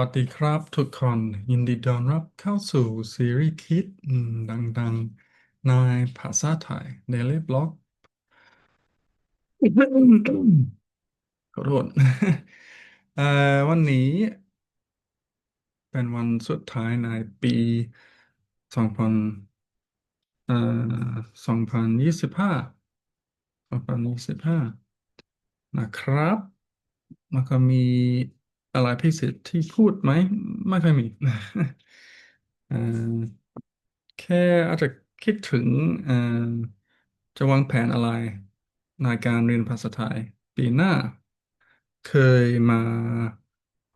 วัสดีครับทุกคนยินดีต้อนรับเข้าสู่ซีรีส์คิดดังๆ ในภาษาไทย Daily Blog ขอโทษวันนี้เป็นวันสุดท้ายในปีสองพันเอ่อสองพันยี่สิบห้าสองพันยี่สิบห้านะครับแล้วก็มี อะไรพิเศษที่พูดไหม ไม่ค่อยมีอ่อแค่อาจจะคิดถึงอ่อจะวางแผนอะไรในการเรียนภาษาไทย ปีหน้า เคยมา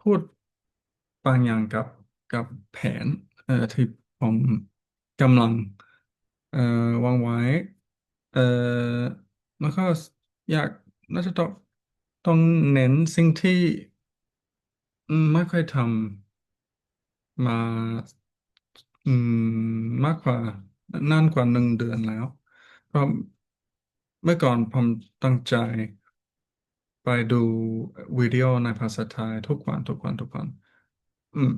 พูดบางอย่างกับกับแผนเอ่อที่ผมกำลังเอ่อวางไว้เอ่อแล้วก็อยากน่าจะต้องต้องเน้นสิ่งที่ อืม ไม่ค่อยทำมา อืม มากกว่านานกว่าหนึ่งเดือนแล้ว เพราะเมื่อก่อนผมตั้งใจไปดูวิดีโอในภาษาไทยทุกวันทุกวันทุกวัน อืม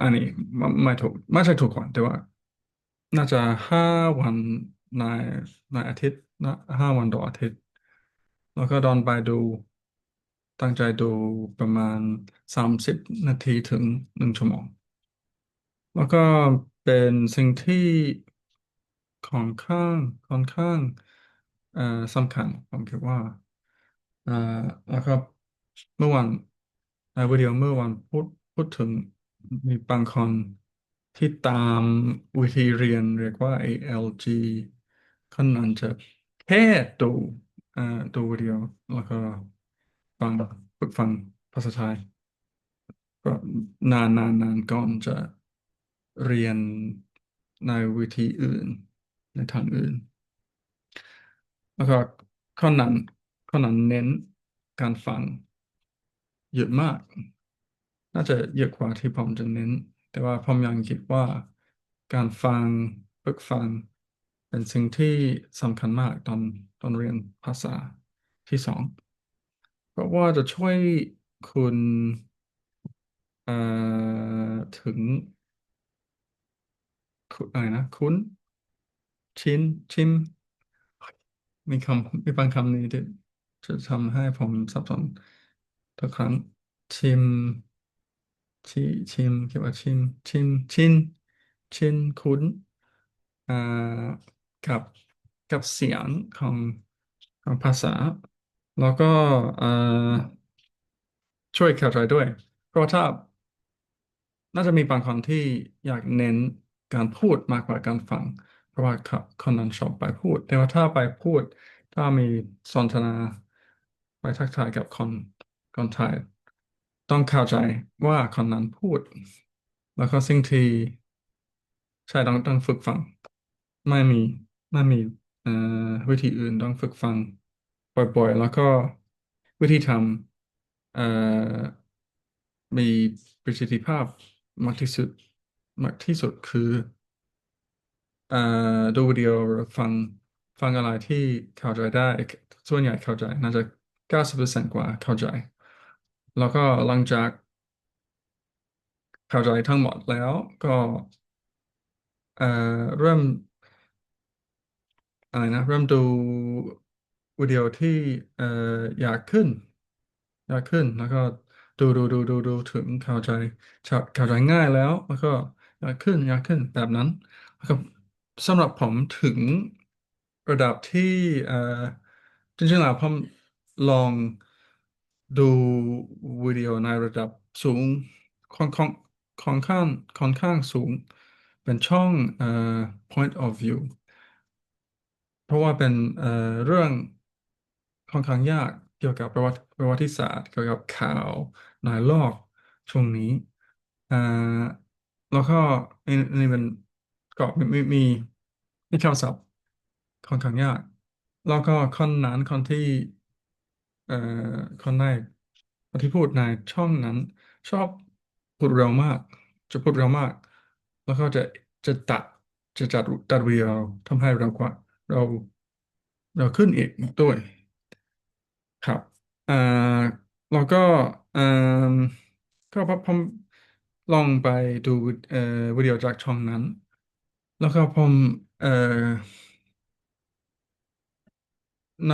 อันนี้ไม่ไม่ถูกไม่ใช่ทุกวันแต่ว่า น่าจะห้าวันในในอาทิตย์นะห้าวันต่ออาทิตย์ แล้วก็ดอนไปดู ตั้งใจดูประมาณสามสิบนาทีถึงหนึ่งชั่วโมง แล้วก็เป็นสิ่งที่ค่อนข้างค่อนข้างเอ่อสำคัญผมคิดว่าอ่อแล้วก็เมื่อวันในวิดีโอเมื่อวันพูดพูดถึงมีบางคนที่ตามวิธีเรียนเรียกว่า ALG คนนั้นจะแค่ดูอ่อดูวิดีโอแล้วก็ ฟังฝึกฟังภาษาไทยก็นานนานนานก่อนจะเรียนในวิธีอื่น ในทางอื่น แล้วก็ข้อนั้นข้อนั้นเน้นการฟังเยอะมาก น่าจะเยอะกว่าที่ผมจะเน้น แต่ว่าผมยังคิดว่าการฟังฝึกฟัง เป็นสิ่งที่สำคัญมากตอนตอนเรียนภาษาที่สอง เพราะว่าจะช่วยคุณเอ่อถึงคุณอะไรนะ คุ้น ชินชิม มีคำมีบางคำนี้ที่จะทำให้ผมสับสนทุกครั้ง ชิม ชิชิมคิดว่าชิม ชิม ชิน ชิน คุ้นอ่ากับกับเสียงของของภาษา แล้วก็เอ่อช่วยเข้าใจด้วย เพราะว่าถ้าน่าจะมีบางคนที่อยากเน้นการพูดมากกว่าการฟัง เพราะว่าเขาคนนั้นชอบไปพูด แต่ว่าถ้าไปพูด ถ้ามีสนทนาไปทักทายกับคนคนไทยต้องเข้าใจว่าคนนั้นพูด แล้วก็สิ่งที่ใช่ต้องต้องฝึกฟัง ไม่มีไม่มีเอ่อวิธีอื่นต้องฝึกฟัง บ่อยๆ แล้วก็วิธีทำเอ่อมีประสิทธิภาพมากที่สุดมากที่สุดคือเอ่อดูวิดีโอหรือฟังฟังอะไรที่เข้าใจได้ ส่วนใหญ่เข้าใจน่าจะเก้าสิบเปอร์เซ็นต์กว่าเข้าใจ แล้วก็หลังจากเข้าใจทั้งหมดแล้วก็เอ่อเริ่มอะไรนะ เริ่มดู วิดีโอที่เอ่ออยากขึ้น อยากขึ้นแล้วก็ดูดูดูดูดูถึงเข้าใจเข้าใจง่ายแล้ว แล้วก็อยากขึ้นอยากขึ้นแบบนั้นแล้วก็สำหรับผมถึงระดับที่เอ่อจริงๆแล้วผมลองดูวิดีโอในระดับสูงค่อนข้างค่อนข้างค่อนข้างสูง เป็นช่องเอ่อ point of view เพราะว่าเป็นเอ่อเรื่อง ค่อนข้างยากเกี่ยวกับประวัติประวัติศาสตร์ เกี่ยวกับข่าวในโลกช่วงนี้อ่าแล้วก็อันอันนี้เป็นก็มีมีมีมีคำศัพท์ค่อนข้างยาก แล้วก็คนนั้นคนที่เอ่อคนในคนที่พูดในช่องนั้น ชอบพูดเร็วมาก จะพูดเร็วมาก แล้วก็จะจะตัดจะจัดตัดวีดีโอทำให้เร็วกว่าเราเราขึ้นอีกด้วย ครับอ่าเราก็อ่าก็พอผมลองไปดูเอ่อวิดีโอจากช่องนั้น แล้วก็ผมเอ่อใน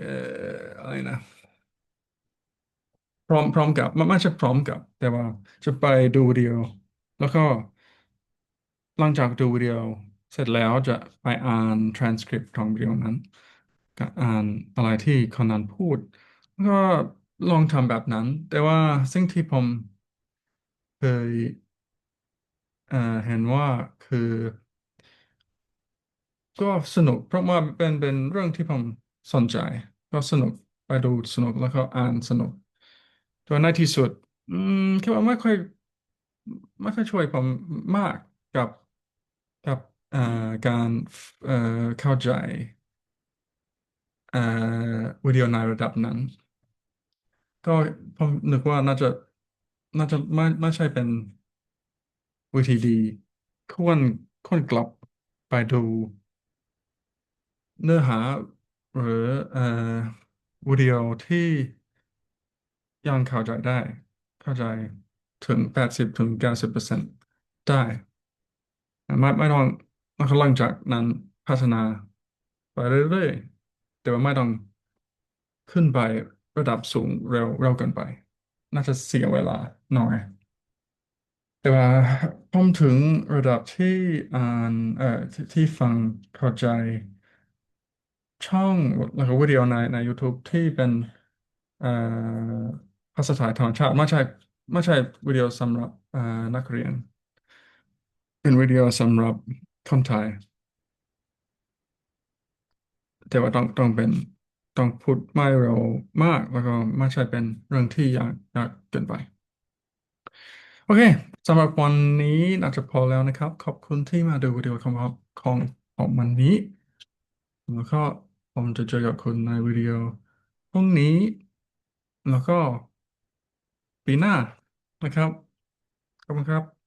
เอ่ออะไรนะ พร้อมพร้อมกับไม่ไม่ใช่พร้อมกับ แต่ว่าจะไปดูวิดีโอ แล้วก็หลังจากดูวิดีโอเสร็จแล้วจะไปอ่าน transcript ของวิดีโอนั้น ก็อ่านอะไรที่คนนั้นพูด ก็ลองทำแบบนั้น แต่ว่าสิ่งที่ผมเคยเอ่อเห็นว่าคือ ก็สนุก เพราะว่าเป็นเป็นเรื่องที่ผมสนใจ ก็สนุกไปดูสนุกแล้วก็อ่านสนุกตัวในที่สุด อืมคิดว่าไม่ค่อยไม่ค่อยช่วยผมมากกับกับเอ่อการเอ่อเข้าใจ วิดีโอในระดับนั้น ก็ผมนึกว่าน่าจะน่าจะไม่ไม่ใช่เป็นวิธีดีควรควรกลับไปดู เนื้อหาหรือเอ่อวิดีโอที่ยังเข้าใจได้ เข้าใจถึงแปดสิบถึงเก้าสิบเปอร์เซ็นต์ได้ไม่ไม่ต้องแล้วก็หลังจากนั้นพัฒนาไปเรื่อยๆ แต่ว่าไม่ต้องขึ้นไประดับสูงเร็วเร็วเกินไป น่าจะเสียเวลาหน่อย แต่ว่าผมถึงระดับที่อ่านเอ่อที่ที่ฟังเข้าใจช่องแล้วก็วิดีโอในใน YouTube ที่เป็นเอ่อภาษาไทยธรรมชาติไม่ใช่ไม่ใช่วิดีโอสำหรับเอ่อนักเรียน เป็นวิดีโอสำหรับคนไทย แต่ว่าต้องต้องเป็นต้องพูดไม่เร็วมากแล้วก็ไม่ใช่เป็นเรื่องที่ยากยากเกินไป โอเคสำหรับวันนี้น่าจะพอแล้วนะครับ ขอบคุณที่มาดูวิดีโอของของของวันนี้แล้วก็ผมจะเจอกับคุณในวิดีโอพรุ่งนี้ แล้วก็ปีหน้านะครับ ขอบคุณครับ